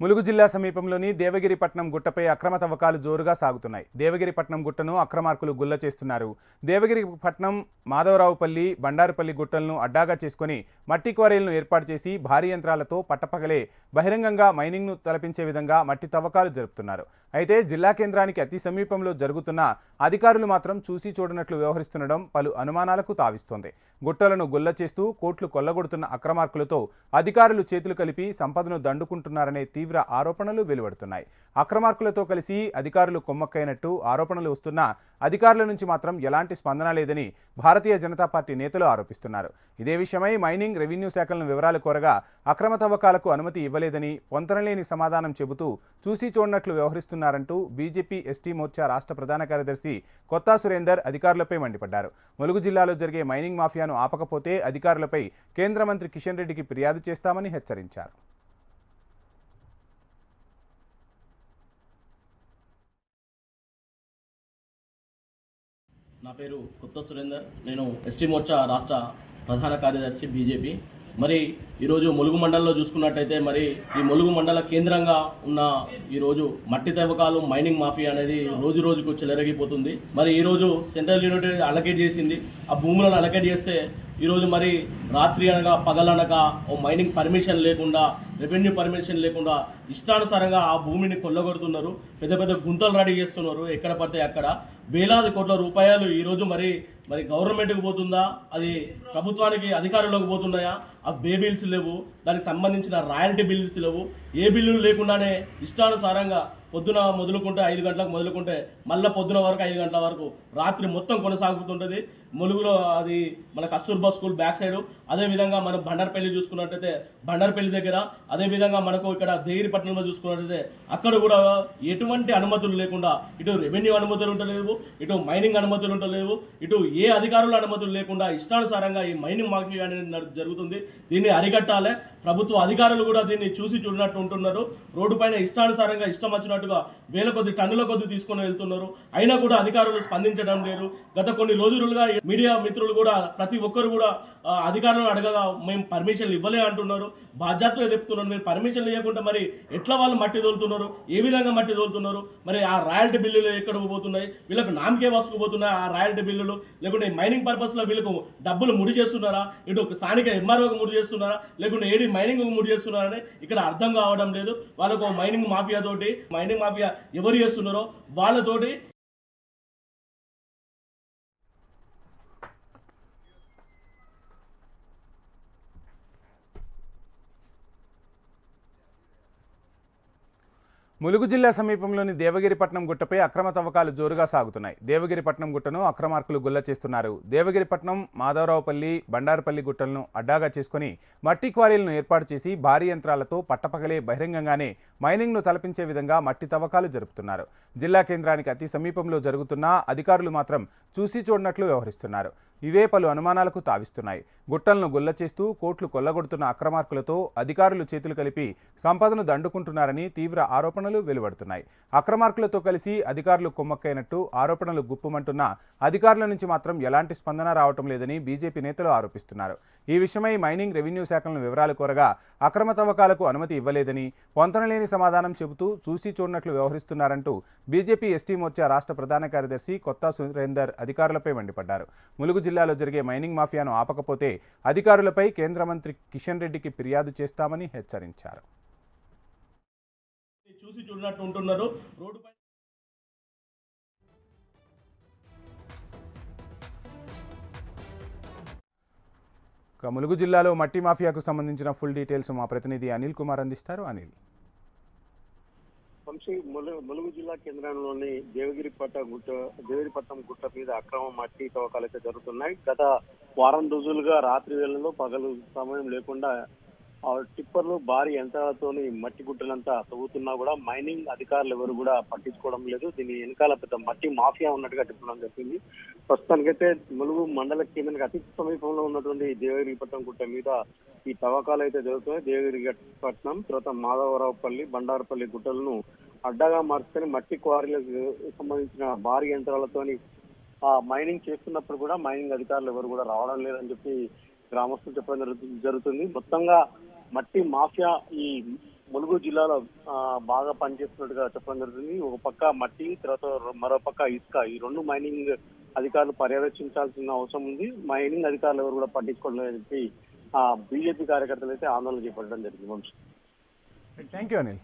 ములుగు జిల్లా సమీపంలోని దేవగిరిపట్నం గుట్టపై అక్రమ తవ్వకాలు జోరుగా సాగుతున్నాయి. దేవగిరిపట్నం గుట్టను అక్రమార్కులు గుల్ల చేస్తున్నారు. దేవగిరిపట్నం మాధవరావుపల్లి బండారుపల్లి గుట్టలను అడ్డాగా చేసుకొని మట్టి క్వారీలను ఏర్పాటు చేసి భారీ యంత్రాలతో పట్టపగలే బహిరంగంగా మైనింగ్ను తలపించే విధంగా మట్టి తవ్వకాలు జరుపుతున్నారు. అయితే జిల్లా కేంద్రానికి అతి సమీపంలో జరుగుతున్న అధికారులు మాత్రం చూసి చూడనట్లు వ్యవహరిస్తుండడం పలు అనుమానాలకు తావిస్తోంది. గుట్టలను గుల్ల చేస్తూ కోట్లు కొల్లగొడుతున్న అక్రమార్కులతో అధికారులు చేతులు కలిపి సంపదను దండుకుంటున్నారనే తీవ్ర తీవ్ర ఆరోపణలు వెలువడుతున్నాయి. అక్రమార్కులతో కలిసి అధికారులు కొమ్మక్కైనట్టు ఆరోపణలు వస్తున్నా అధికారుల నుంచి మాత్రం ఎలాంటి స్పందన లేదని భారతీయ జనతా పార్టీ నేతలు ఆరోపిస్తున్నారు. ఇదే విషయమై మైనింగ్ రెవెన్యూ శాఖలను వివరాలు కోరగా అక్రమ తవ్వకాలకు అనుమతి ఇవ్వలేదని పొంతనలేని సమాధానం చెబుతూ చూసి చూడనట్లు వ్యవహరిస్తున్నారంటూ బీజేపీ ఎస్టీ మోర్చా రాష్ట్ర ప్రధాన కార్యదర్శి కొత్తా సురేందర్ అధికారులపై మండిపడ్డారు. ములుగు జిల్లాలో జరిగే మైనింగ్ మాఫియాను ఆపకపోతే అధికారులపై కేంద్ర మంత్రి కిషన్ రెడ్డికి ఫిర్యాదు చేస్తామని హెచ్చరించారు. నా పేరు కొత్త సురేందర్. నేను ఎస్టీ మోర్చా రాష్ట్ర ప్రధాన కార్యదర్శి బీజేపీ. మరి ఈరోజు ములుగు మండలంలో చూసుకున్నట్టయితే మరి ఈ ములుగు మండల కేంద్రంగా ఉన్న ఈరోజు మట్టి తవ్వకాలు మైనింగ్ మాఫియా అనేది రోజు రోజుకు చెలరగిపోతుంది. మరి ఈరోజు సెంట్రల్ యూనిట్ అలకేట్ చేసింది. ఆ భూములను అలకేట్ చేస్తే ఈరోజు మరి రాత్రి అనగా పగలనగా ఓ మైనింగ్ పర్మిషన్ లేకుండా రెవెన్యూ పర్మిషన్ లేకుండా ఇష్టానుసారంగా ఆ భూమిని కొల్లగొడుతున్నారు. పెద్ద పెద్ద గుంతలు రెడీ చేస్తున్నారు. ఎక్కడ పడితే అక్కడ. వేలాది కోట్ల రూపాయలు ఈరోజు మరి మరి గవర్నమెంట్కి పోతుందా? అది ప్రభుత్వానికి అధికారులకు పోతున్నాయా? ఆ వే బిల్స్ లేవు. దానికి సంబంధించిన రాయల్టీ బిల్స్ లేవు. ఏ బిల్లులు లేకుండానే ఇష్టానుసారంగా పొద్దున మొదలుకుంటే ఐదు గంటలకు మొదలుకుంటే మళ్ళీ పొద్దున వరకు ఐదు గంటల వరకు రాత్రి మొత్తం కొనసాగుతుంటుంది. ములుగులో అది మన కస్తూర్బా స్కూల్ బ్యాక్ సైడ్ అదేవిధంగా మనం బండర్పల్లి చూసుకున్నట్టయితే బండార్పల్లి దగ్గర అదేవిధంగా మనకు ఇక్కడ దేగిరిపట్నంలో చూసుకున్నట్టయితే అక్కడ కూడా ఎటువంటి అనుమతులు లేకుండా ఇటు రెవెన్యూ అనుమతులు ఉండలేవు ఇటు మైనింగ్ అనుమతులు ఉండలేవు ఇటు ఏ అధికారుల అనుమతులు లేకుండా ఇష్టానుసారంగా ఈ మైనింగ్ మాఫియా అనేది జరుగుతుంది. దీన్ని అరికట్టాలి ప్రభుత్వ అధికారులు కూడా దీన్ని చూసి చూడనట్టు ఉంటున్నారు. రోడ్డు పైన ఇష్టానుసారంగా ఇష్టం వచ్చినట్టుగా వేల కొద్ది టన్నుల కొద్ది తీసుకొని వెళ్తున్నారు. అయినా కూడా అధికారులు స్పందించడం లేదు. గత కొన్ని రోజులుగా మీడియా మిత్రులు కూడా ప్రతి ఒక్కరు కూడా అధికారులను అడగగా మేము పర్మిషన్లు ఇవ్వలే అంటున్నారు. బాధ్యతలు చెప్తున్నారు మీరు పర్మిషన్లు ఇవ్వకుండా మరి ఎట్లా వాళ్ళు మట్టి తోలుతున్నారు? ఏ విధంగా మట్టి తోలుతున్నారు? మరి ఆ రాయల్టీ బిల్లులు ఎక్కడికి పోతున్నాయి? వీళ్ళకు నామకే వసుకుపోతున్నాయి ఆ రాయల్టీ బిల్లులు? లేకుంటే మైనింగ్ పర్పస్లో వీళ్ళకు డబ్బులు ముడి చేస్తున్నారా? ఇటు స్థానిక ఎంఆర్ఓకి ముడి చేస్తున్నారా? లేకుంటే ఏడి మైనింగ్ ముడి చేస్తున్నారని ఇక్కడ అర్థం కావడం లేదు. వాళ్ళకు మైనింగ్ మాఫియా తోటి మైనింగ్ మాఫియా ఎవరు చేస్తున్నారో వాళ్ళతోటి ములుగు జిల్లా సమీపంలోని దేవగిరిపట్నం గుట్టపై అక్రమ తవ్వకాలు జోరుగా సాగుతున్నాయి. దేవగిరిపట్నం గుట్టను అక్రమార్కులు గుల్ల చేస్తున్నారు. దేవగిరిపట్నం మాధవరావుపల్లి బండారపల్లి గుట్టలను అడ్డాగా చేసుకుని మట్టి క్వారీలను ఏర్పాటు చేసి భారీ యంత్రాలతో పట్టపగలే బహిరంగంగానే మైనింగ్ను తలపించే విధంగా మట్టి తవ్వకాలు జరుపుతున్నారు. జిల్లా కేంద్రానికి అతి సమీపంలో జరుగుతున్నా అధికారులు మాత్రం చూసి చూడనట్లు వ్యవహరిస్తున్నారు. ఇవే పలు అనుమానాలకు తావిస్తున్నాయి. గుట్టలను గుల్ల చేస్తూ కోట్లు కొల్లగొడుతున్న అక్రమార్కులతో అధికారులు చేతులు కలిపి సంపదను దండుకుంటున్నారని తీవ్ర ఆరోపణలు వెలువడుతున్నాయి. అక్రమార్కులతో కలిసి అధికారులు కుమ్మక్కైనట్టు ఆరోపణలు గుప్పుమంటున్న అధికారుల నుంచి మాత్రం ఎలాంటి స్పందన రావటం లేదని బీజేపీ నేతలు ఆరోపిస్తున్నారు. ఈ విషయమై మైనింగ్ రెవెన్యూ శాఖలను వివరాలు కోరగా అక్రమ తవ్వకాలకు అనుమతి ఇవ్వలేదని పొంతనలేని సమాధానం చెబుతూ చూసి చూడనట్లు వ్యవహరిస్తున్నారంటూ బీజేపీ ఎస్టీ మోర్చా రాష్ట్ర ప్రధాన కార్యదర్శి కొత్త సురేందర్ అధికారులపై మండిపడ్డారు. ములుగు జిల్లాలో జరిగే మైనింగ్ మాఫియాను ఆపకపోతే అధికారులపై కేంద్ర మంత్రి కిషన్ రెడ్డికి ఫిర్యాదు చేస్తామని హెచ్చరించారు. చూసి చూడనట్టు ఉంటున్నారు. ములుగు జిల్లాలో మట్టి మాఫియాకు సంబంధించిన ఫుల్ డీటెయిల్స్ మా ప్రతినిధి అనిల్ కుమార్ అందిస్తారు. అనిల్ వంశీ ములుగు ములుగు జిల్లా కేంద్రంలోని దేవగిరిపట్ట గుట్ట దేవగిరిపట్నం గుట్ట మీద అక్రమ మట్టి తవ్వకాలు అయితే జరుగుతున్నాయి. గత వారం రోజులుగా రాత్రి వేళల్లో పగలు సమయం లేకుండా టిప్పర్లు భారీ యంత్రాలతోని మట్టి గుట్టలంతా తవ్వుతున్నా కూడా మైనింగ్ అధికారులు ఎవరు కూడా పట్టించుకోవడం లేదు. దీని వెనకాల పెద్ద మట్టి మాఫియా ఉన్నట్టుగా చెప్పడం జరిగింది. ప్రస్తుతానికైతే ములుగు మండల కేంద్రానికి అతి సమీపంలో ఉన్నటువంటి దేవగిరిపట్నం గుట్ట మీద ఈ తవ్వకాలు అయితే జరుగుతున్నాయి. దేవగిరిపట్నం తర్వాత మాధవరావుపల్లి బండారపల్లి గుట్టలను అడ్డగా మార్చుకొని మట్టి క్వారీలకు సంబంధించిన భారీ యంత్రాలతోని ఆ మైనింగ్ చేస్తున్నప్పుడు కూడా మైనింగ్ అధికారులు ఎవరు కూడా రావడం లేదని చెప్పి గ్రామస్తులు చెప్పడం జరుగుతుంది. మొత్తంగా మట్టి మాఫియా ఈ ములుగు జిల్లాలో బాగా పనిచేస్తున్నట్టుగా చెప్పడం జరుగుతుంది. ఒక పక్క మట్టి తర్వాత మరో పక్క ఇసుక. ఈ రెండు మైనింగ్ అధికారులు పర్యవేక్షించాల్సిన అవసరం ఉంది. మైనింగ్ అధికారులు ఎవరు కూడా పట్టించుకోవడం లేదని చెప్పి బీజేపీ కార్యకర్తలు అయితే ఆందోళన చేపట్టడం జరిగింది. Vamsi thank you Anil